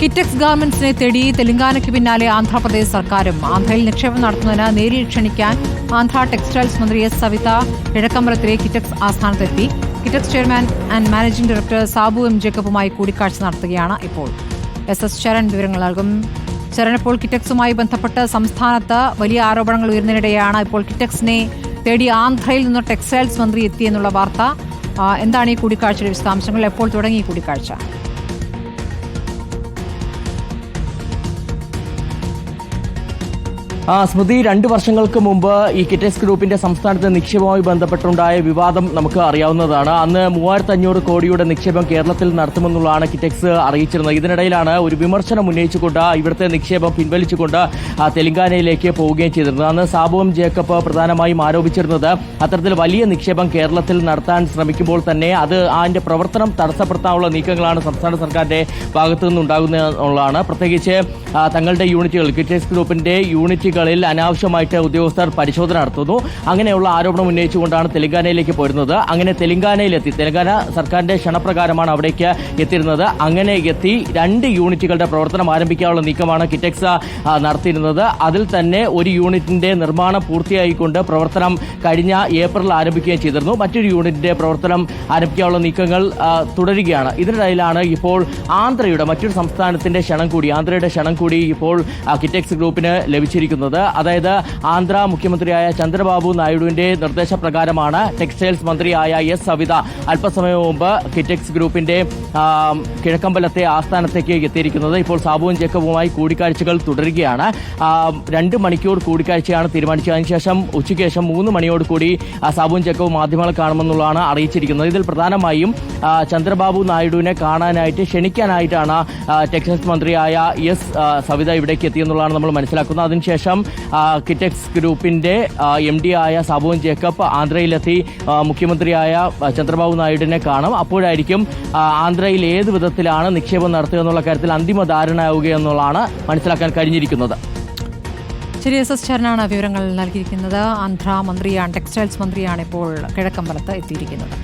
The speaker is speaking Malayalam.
കിറ്റക്സ് ഗാർമെന്റ്സിനെ തേടി തെലങ്കാനയ്ക്ക് പിന്നാലെ ആന്ധ്രാപ്രദേശ് സർക്കാരും. ആന്ധ്രയിൽ നിക്ഷേപം നടത്തുന്നതിന് നേരിൽ ക്ഷണിക്കാൻ ആന്ധ്ര ടെക്സ്റ്റൈൽസ് മന്ത്രി എസ് സവിത കിഴക്കമ്പലത്തിലെ Kitex ആസ്ഥാനത്തെത്തി. Kitex chairman and managing director Sabu M ജേക്കബുമായി കൂടിക്കാഴ്ച നടത്തുകയാണ് ഇപ്പോൾ. എസ് എസ് ശരൺ വിവരങ്ങൾ നൽകും. ശരൺ ഇപ്പോൾ കിറ്റക്സുമായി ബന്ധപ്പെട്ട് സംസ്ഥാനത്ത് വലിയ ആരോപണങ്ങൾ ഉയർന്നതിനിടെയാണ് ഇപ്പോൾ കിറ്റക്സിനെ തേടി ആന്ധ്രയിൽ നിന്ന് ടെക്സ്റ്റൈൽസ് മന്ത്രി എത്തിയെന്നുള്ള വാർത്ത. എന്താണ് ഈ കൂടിക്കാഴ്ചയുടെ വിശദാംശങ്ങൾ? എപ്പോൾ തുടങ്ങി കൂടിക്കാഴ്ച? സ്മൃതി രണ്ട് വർഷങ്ങൾക്ക് മുമ്പ് ഈ കിറ്റക്സ് ഗ്രൂപ്പിന്റെ സംസ്ഥാനത്തെ നിക്ഷേപവുമായി ബന്ധപ്പെട്ടുണ്ടായ വിവാദം നമുക്ക് അറിയാവുന്നതാണ്. അന്ന് മൂവായിരത്തി അഞ്ഞൂറ് കോടിയുടെ നിക്ഷേപം കേരളത്തിൽ നടത്തുമെന്നുള്ളതാണ് കിറ്റക്സ് അറിയിച്ചിരുന്നത്. ഇതിനിടയിലാണ് ഒരു വിമർശനം ഉന്നയിച്ചുകൊണ്ട് ഇവിടുത്തെ നിക്ഷേപം പിൻവലിച്ചുകൊണ്ട് തെലങ്കാനയിലേക്ക് പോവുകയും ചെയ്തിരുന്നത്. അന്ന് സാബുവും ജേക്കബ് പ്രധാനമായും ആരോപിച്ചിരുന്നത് അത്തരത്തിൽ വലിയ നിക്ഷേപം കേരളത്തിൽ നടത്താൻ ശ്രമിക്കുമ്പോൾ തന്നെ അത് അതിന്റെ പ്രവർത്തനം തടസ്സപ്പെടുത്താനുള്ള നീക്കങ്ങളാണ് സംസ്ഥാന സർക്കാരിന്റെ ഭാഗത്തു നിന്നുണ്ടാകുന്നതാണ് പ്രത്യേകിച്ച് തങ്ങളുടെ യൂണിറ്റുകൾ കിറ്റക്സ് ഗ്രൂപ്പിന്റെ യൂണിറ്റുകളിൽ അനാവശ്യമായിട്ട് ഉദ്യോഗസ്ഥർ പരിശോധന നടത്തുന്നു. അങ്ങനെയുള്ള ആരോപണം ഉന്നയിച്ചുകൊണ്ടാണ് തെലങ്കാനയിലേക്ക് പോരുന്നത്. അങ്ങനെ തെലങ്കാനയിലെത്തി. തെലങ്കാന സർക്കാരിന്റെ ക്ഷണപ്രകാരമാണ് അവിടേക്ക് എത്തിയിരുന്നത്. അങ്ങനെ എത്തി രണ്ട് യൂണിറ്റുകളുടെ പ്രവർത്തനം ആരംഭിക്കാനുള്ള നീക്കമാണ് കിറ്റക്സ് നടത്തിയിരുന്നത്. അതിൽ തന്നെ ഒരു യൂണിറ്റിന്റെ നിർമ്മാണം പൂർത്തിയായിക്കൊണ്ട് പ്രവർത്തനം കഴിഞ്ഞ ഏപ്രിൽ ആരംഭിക്കുകയും ചെയ്തിരുന്നു. മറ്റൊരു യൂണിറ്റിന്റെ പ്രവർത്തനം ആരംഭിക്കാനുള്ള നീക്കങ്ങൾ തുടരുകയാണ്. ഇതിനിടയിലാണ് ഇപ്പോൾ ആന്ധ്രയുടെ മറ്റൊരു സംസ്ഥാനത്തിന്റെ ക്ഷണം കൂടി ആന്ധ്രയുടെ ക്ഷണം കൂടി ഇപ്പോൾ കിറ്റക്സ് ഗ്രൂപ്പിന് ലഭിച്ചിരിക്കുന്നത്. അതായത് ആന്ധ്ര മുഖ്യമന്ത്രിയായ ചന്ദ്രബാബു നായിഡുവിന്റെ നിർദ്ദേശപ്രകാരമാണ് ടെക്സ്റ്റൈൽസ് മന്ത്രിയായ എസ് സവിത അല്പസമയം മുമ്പ് കിറ്റക്സ് ഗ്രൂപ്പിന്റെ കിഴക്കമ്പലത്തെ ആസ്ഥാനത്തേക്ക് എത്തിയിരിക്കുന്നത്. ഇപ്പോൾ സാബുവും ജേക്കബുമായി കൂടിക്കാഴ്ചകൾ തുടരുകയാണ്. രണ്ട് മണിക്കൂർ കൂടിക്കാഴ്ചയാണ് തീരുമാനിച്ചത്. അതിനുശേഷം ഉച്ചയ്ക്ക് ശേഷം മൂന്ന് മണിയോട് കൂടി ആ, സാബുവും ജേക്കബും മാധ്യമങ്ങളെ കാണുമെന്നുള്ളതാണ് അറിയിച്ചിരിക്കുന്നത്. ഇതിൽ പ്രധാനമായും ചന്ദ്രബാബു നായിഡുവിനെ കാണാനായിട്ട് ക്ഷണിക്കാനായിട്ടാണ് ടെക്സ്റ്റൈൽസ് മന്ത്രിയായ എസ് സവിത ഇവിടേക്ക് എത്തിയെന്നുള്ളതാണ് നമ്മൾ മനസ്സിലാക്കുന്നത്. അതിനുശേഷം ആ, കിറ്റക്സ് ഗ്രൂപ്പിന്റെ എം ഡി ആയ സാബുവും ജേക്കബ് ആന്ധ്രയിലെത്തി മുഖ്യമന്ത്രിയായ ചന്ദ്രബാബു നായിഡുവിനെ കാണും. അപ്പോഴായിരിക്കും ആന്ധ്രയിൽ ഏത് വിധത്തിലാണ് നിക്ഷേപം നടത്തുക എന്നുള്ള കാര്യത്തിൽ അന്തിമ ധാരണയാവുക എന്നുള്ളതാണ് മനസ്സിലാക്കാൻ കഴിഞ്ഞിരിക്കുന്നത്. ശരി എസ് എസ് ശരണാണ് വിവരങ്ങൾ നൽകിയിരിക്കുന്നത്. ആന്ധ്ര മന്ത്രിയാണ് ടെക്സ്റ്റൈൽസ് മന്ത്രിയാണ് ഇപ്പോൾ കിഴക്കമ്പലത്ത് എത്തിയിരിക്കുന്നത്.